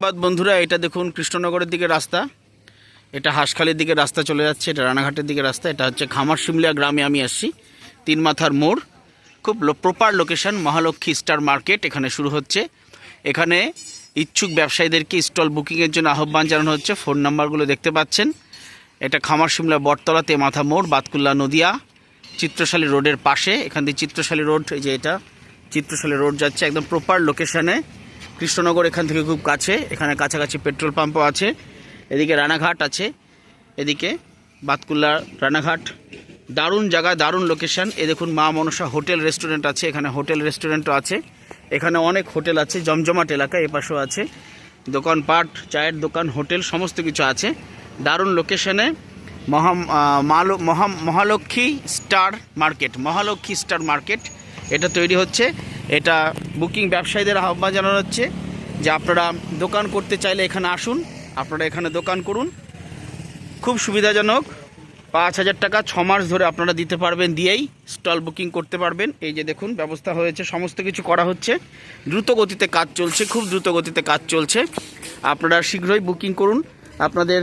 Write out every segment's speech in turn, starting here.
ধন্যবাদ বন্ধুরা, এটা দেখুন কৃষ্ণনগরের দিকে রাস্তা। এটা হাঁসখালির দিকে রাস্তা চলে যাচ্ছে, এটা রানাঘাটের দিকে রাস্তা, এটা হচ্ছে খামার শিমলিয়া গ্রামে আমি আসছি, তিন মাথার মোড়। খুব proper location Mahalakshmi star market, এখানে শুরু হচ্ছে। এখানে ইচ্ছুক ব্যবসায়ীদেরকে স্টল বুকিংয়ের জন্য আহ্বান জানানো হচ্ছে, ফোন নাম্বারগুলো দেখতে পাচ্ছেন। এটা খামার শিমলা বটতলাতে মাথা মোড়, বাতকুল্লা নদিয়া, চিত্রশালী রোডের পাশে। এখান দিয়ে চিত্রশালী রোড, এই যে এটা, চিত্রশালী রোড যাচ্ছে, একদম প্রপার লোকেশনে কৃষ্ণনগর এখান থেকে খুব কাছে এখানে কাছাকাছি পেট্রোল পাম্পও আছে। এদিকে রানাঘাট আছে এদিকে বাতকুল্লা রানাঘাট। দারুণ জায়গা দারুণ লোকেশান এ দেখুন মা মনসা হোটেল রেস্টুরেন্ট আছে এখানে হোটেল রেস্টুরেন্টও আছে। এখানে অনেক হোটেল আছে জমজমাট এলাকা এ পাশেও আছে। দোকানপাট চায়ের দোকান হোটেল সমস্ত কিছু আছে। দারুণ লোকেশানে মহা আহ, মালো- মহা Mahalakshmi star market Mahalakshmi star market. এটা তৈরি হচ্ছে। এটা বুকিং ব্যবসায়ীদের আহ্বান জানানো হচ্ছে যে আপনারা দোকান করতে চাইলে এখানে আসুন, আপনারা এখানে দোকান করুন। খুব সুবিধাজনক, পাঁচ হাজার টাকা ছ মাস ধরে আপনারা দিতে পারবেন, দিয়েই স্টল বুকিং করতে পারবেন। এই যে দেখুন, ব্যবস্থা হয়েছে, সমস্ত কিছু করা হচ্ছে। দ্রুত গতিতে কাজ চলছে, খুব দ্রুত গতিতে কাজ চলছে। আপনারা শীঘ্রই বুকিং করুন। আপনাদের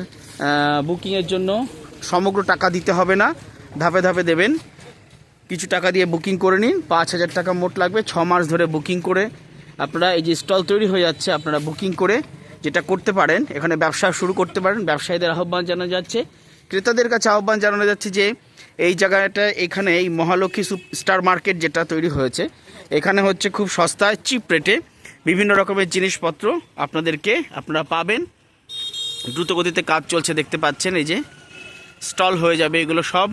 বুকিংয়ের জন্য সমগ্র টাকা দিতে হবে না, ধাপে ধাপে দেবেন। কিছু টাকা দিয়ে বুকিং করে নিন। পাঁচ হাজার টাকা মোট লাগবে। ছ মাস ধরে বুকিং করে আপনারা এই যে স্টল তৈরি হয়ে যাচ্ছে, আপনারা বুকিং করে যেটা করতে পারেন, এখানে ব্যবসা শুরু করতে পারেন। ব্যবসায়ীদের আহ্বান জানানো যাচ্ছে। ক্রেতাদের কাছে আহ্বান জানানো যাচ্ছে যে, এই জায়গাটা, এখানে এই মহালক্ষ্মী স্টার মার্কেট যেটা তৈরি হয়েছে, এখানে হচ্ছে খুব সস্তায়, চিপ রেটে বিভিন্ন রকমের জিনিসপত্র আপনাদেরকে আপনারা পাবেন। দ্রুতগতিতে কাজ চলছে, দেখতে পাচ্ছেন এই যে, স্টল হয়ে যাবে এগুলো সব।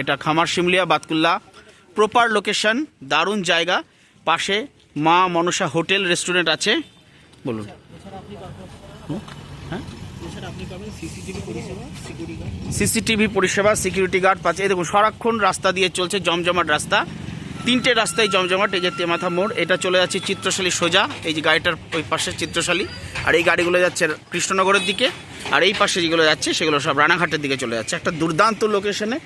এটা খামার শিমলিয়া, বাতকুল্লা। প্রপার লোকেশন দারুণ জায়গা। পাশে মা মনসা হোটেল রেস্টুরেন্ট আছে। বলুন? হ্যাঁ? সিসিটিভি পরিষেবা সিকিউরিটি গার্ড পাচ্ছে। দেখুন, সারাক্ষণ রাস্তা দিয়ে চলছে, জমজমাট রাস্তা। তিনটে রাস্তায় জমজমাট, এই যে তেমাথা মোড়, এটা চলে যাচ্ছে চিত্রশালী সোজা, এই যে গাড়িটার ওই পাশে চিত্রশালী, আর এই গাড়িগুলো যাচ্ছে কৃষ্ণনগরের দিকে, আর এই পাশে যেগুলো যাচ্ছে সেগুলো সব রানাঘাটের দিকে চলে যাচ্ছে। একটা দুর্দান্ত লোকেশনে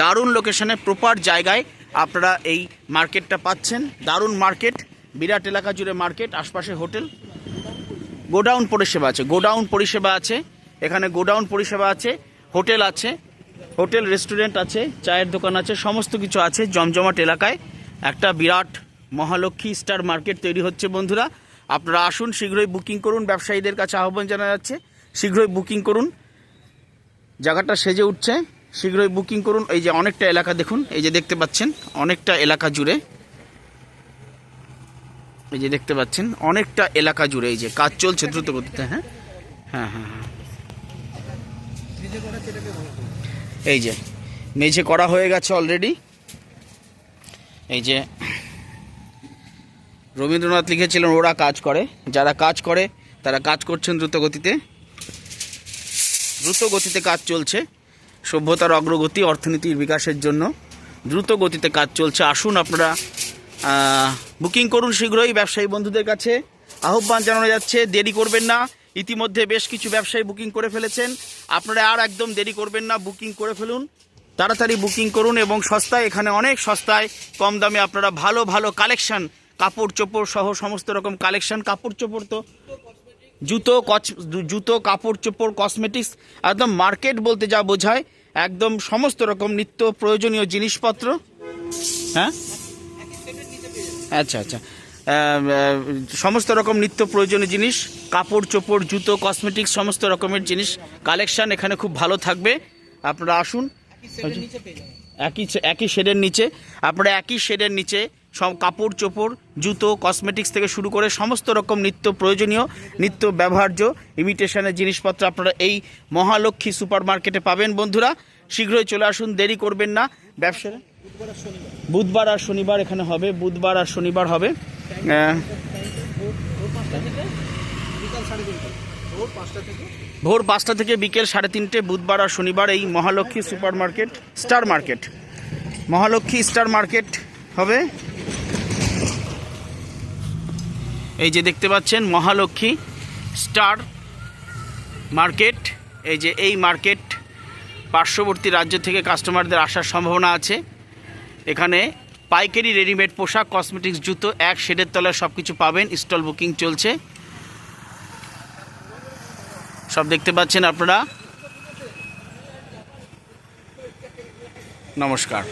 দারুণ লোকেশনে প্রপার জায়গায় আপনারা এই মার্কেটটা পাচ্ছেন। দারুণ মার্কেট, বিরাট এলাকা জুড়ে মার্কেট, আশপাশে হোটেল। গোডাউন পরিষেবা আছে, গোডাউন পরিষেবা আছে, এখানে গোডাউন পরিষেবা আছে, হোটেল আছে, হোটেল, রেস্টুরেন্ট আছে, চায়ের দোকান আছে, সমস্ত কিছু আছে জমজমাট এলাকায়। একটা বিরাট মহালক্ষ্মী স্টার মার্কেট তৈরি হচ্ছে বন্ধুরা। আপনারা আসুন, শীঘ্রই বুকিং করুন, ব্যবসায়ীদের কাছে আহ্বান জানা যাচ্ছে। শীঘ্রই বুকিং করুন। জায়গাটা সেজে উঠছে। শীঘ্রই বুকিং করুন। এই যে অনেকটা এলাকা দেখুন, এই যে দেখতে পাচ্ছেন, অনেকটা এলাকা জুড়ে। এই যে দেখতে পাচ্ছেন, অনেকটা এলাকা জুড়ে এই যে কাজ চলছে দ্রুত গতিতে হ্যাঁ? হ্যাঁ হ্যাঁ হ্যাঁ। এই যে, মেঝে করা হয়ে গেছে অলরেডি এই যে রবীন্দ্রনাথ লিখেছিলেন, ওরা কাজ করে। যারা কাজ করে, তারা কাজ করছেন দ্রুত গতিতে দ্রুত গতিতে কাজ চলছে। সভ্যতার অগ্রগতি অর্থনীতির বিকাশের জন্য দ্রুত গতিতে কাজ চলছে। আসুন আপনারা বুকিং করুন শীঘ্রই ব্যবসায়ী বন্ধুদের কাছে। আহ্বান জানানো যাচ্ছে, দেরি করবেন না। ইতিমধ্যে বেশ কিছু ব্যবসায়ী বুকিং করে ফেলেছেন। আপনারা আর একদম দেরি করবেন না, বুকিং করে ফেলুন। তাড়াতাড়ি বুকিং করুন এবং সস্তায়, এখানে অনেক সস্তায়, কম দামে আপনারা ভালো ভালো কালেকশন, কাপড় চোপড় সহ সমস্ত রকম কালেকশন, কাপড় চোপড় তো, জুতো, কচ, জুতো, কাপড় চোপড় কসমেটিক্স একদম মার্কেট বলতে যা বোঝায়, একদম সমস্ত রকম নিত্য প্রয়োজনীয় জিনিসপত্র। হ্যাঁ? আচ্ছা আচ্ছা। সমস্ত রকম নিত্য প্রয়োজনীয় জিনিস, কাপড় চোপড়, জুতো কসমেটিক্স সমস্ত রকমের জিনিস, কালেকশন এখানে খুব ভালো থাকবে। আপনারা আসুন একই একই শেডের নিচে। আপনারা একই শেডের নিচে সব কাপড় চোপড় জুতো কসমেটিক্স থেকে শুরু করে সমস্ত রকম নিত্য প্রয়োজনীয় নিত্য ব্যবহার্য ইমিটেশনের জিনিসপত্র আপনারা এই মহালক্ষ্মী সুপার মার্কেটে পাবেন। বন্ধুরা শীঘ্রই চলে আসুন দেরি করবেন না। ব্যবসা বুধবার আর শনিবার। এখানে হবে বুধবার আর শনিবার হবে। ভোর পাঁচটা থেকে? বিকেল সাড়ে তিনটে, বুধবার আর শনিবার এই Mahalakshmi super market star market. Mahalakshmi star market হবে। এই যে দেখতে পাচ্ছেন মহালক্ষ্মী স্টার মার্কেট। এই যে এই মার্কেট পার্শ্ববর্তী রাজ্য থেকে কাস্টমারদের আসার সম্ভাবনা আছে। এখানে পাইকারি রেডিমেড পোশাক, কসমেটিক্স, জুতো, এক শেডের তলায় সব কিছু পাবেন। স্টল বুকিং চলছে। সব দেখতে পাচ্ছেন আপনারা? নমস্কার।